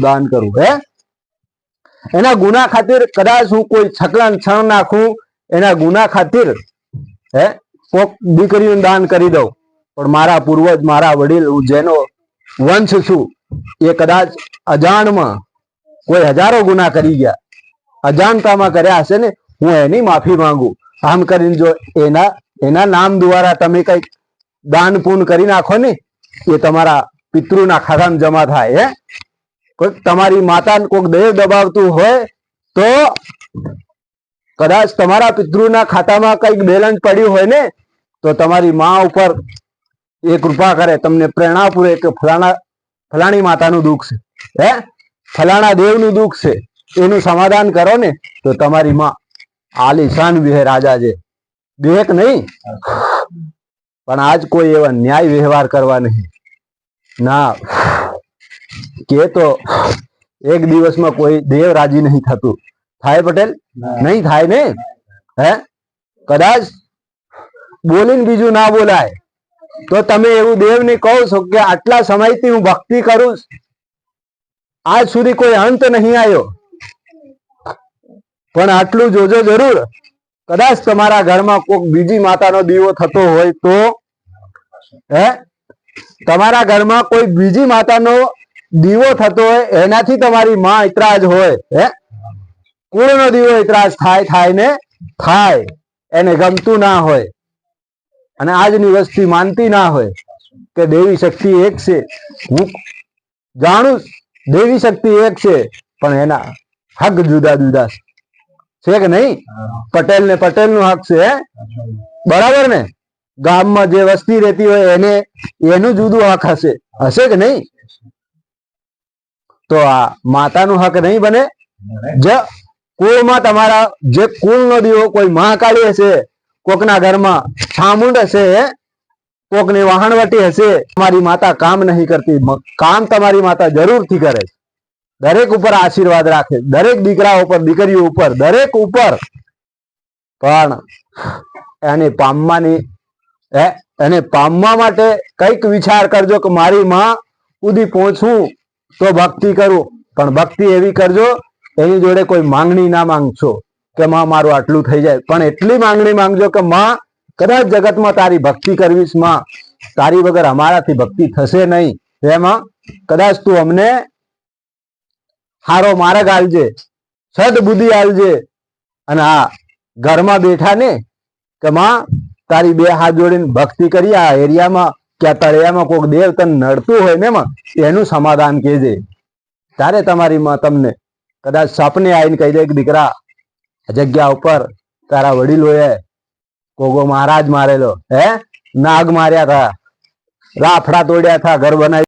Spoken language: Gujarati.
દાન કરું, હે? એના ગુના ખાतिर કદાચ હું કોઈ છકલાને છણ નાખું, એના ગુના ખાतिर હે? કોક દીકરીનું દાન કરી દઉં. પણ મારા પૂર્વજ, મારા વડીલ, હું જેનો વંશ છું, એ કદાચ અજાણમાં કોઈ હજારો ગુના કરી ગયા. અજાણતામાં કર્યા હશે ને, હું એની માફી માંગુ. આમ કરીને જો એના એના નામ દ્વારા તમે કંઈક દાન પૂન કરી નાખો ને, એ તમારા પિતૃના ખાતામાં જમા થાય, હે? કોઈક તમારી માતા કોઈક દેવ દબાવતું હોય તો કદાચ તમારા પિતૃના ખાતામાં કંઈક બેલેન્સ પડ્યું હોય ને, તો તમારી મા ઉપર એ કૃપા કરે, તમને પ્રેરણા પૂરે કે ફલાણા, ફલાણી માતાનું દુઃખ છે. હે? ફલાણા દેવનું દુઃખ છે. એનું સમાધાન કરો ને, તો તમારી માં આલિશાન વિહે રાજા છે દેખ નહીં. પણ આજ કોઈ એવા ન્યાય વ્યવહાર કરવા નહીં. ના. કે તો એક દિવસમાં કોઈ દેવ રાજી નહીં થતું. થાય પટેલ? નહીં થાય ને? હે? કદાચ બોલીને બીજું ના બોલાય. તો તમે એવું દેવને કહો છો કે આટલા સમયથી હું ભક્તિ કરું આજ સુધી કોઈ અંત નહીં આવ્યો. પણ આટલું જોજો જરૂર. કદાચ તમારા ઘરમાં કોઈક બીજી માતાનો દીવો થતો હોય તો હે? તમારા ઘરમાં કોઈ બીજી માતાનો દીવો થતો હોય, એનાથી તમારી માં ઇતરાજ હોય, હે? કુળનો દીવો ઇતરાજ થાય થાય ને થાય, એને ગમતું ના હોય. અને આજની વસ્તી માનતી ના હોય કે દેવી શક્તિ એક છે. હું જાણું દેવી શક્તિ એક છે, પણ એના હક જુદા જુદા છે. કે નહીં? પટેલ ને પટેલનું હક છે? બરાબર ને? ગામમાં જે વસ્તી રહેતી હોય, એને, એનું જુદું હક હશે. હશે કે નહીં? તો આ માતાનું હક નહીં બને. જ કુળમાં તમારા જે કુળનો દીવો કોઈ મહાકાળી હશે કોકના ઘરમાં છામુંડ હશે કોકની વહાણવટી હશે તમારી માતા કામ નહીં કરતી. કામ તમારી માતા જરૂરથી કરે દરેક ઉપર આશીર્વાદ રાખે. દરેક દીકરા ઉપર દીકરીઓ ઉપર દરેક ઉપર. પણ એને પામવાની એને પામવા માટે કંઈક વિચાર કરજો કે મારી માં સુધી પહોંચવું. તો ભક્તિ કરો. પણ ભક્તિ એવી કરજો, એની જોડે કોઈ માંગણી ના માંગશો કે માં મારું આટલું થઈ જાય. પણ એટલી માંગણી માંગજો કે માં, કદાચ જગતમાં તારી ભક્તિ કરવીશમાં, તારી વગર અમારાથી ભક્તિ થશે નહીં. એમાં કદાચ તું અમને હારો માર્ગ આલજે સદ બુદ્ધિ આલજે અને આ ઘરમાં બેઠા ને કે માં, તારી બે હાથ જોડીને ભક્તિ કરી આ એરિયામાં કે તળિયામાં કોઈક દેવ નડતું હોય ને એમાં, એનું સમાધાન કેજે ત્યારે તમારી માં તમને કદાચ સપને આવીને કહી દે કે દીકરા જગ્યા ઉપર તારા વડીલોએ કોગો મહારાજ મારેલો, હે? નાગ માર્યા હતા રાફડા તોડ્યા હતા ઘર બનાવી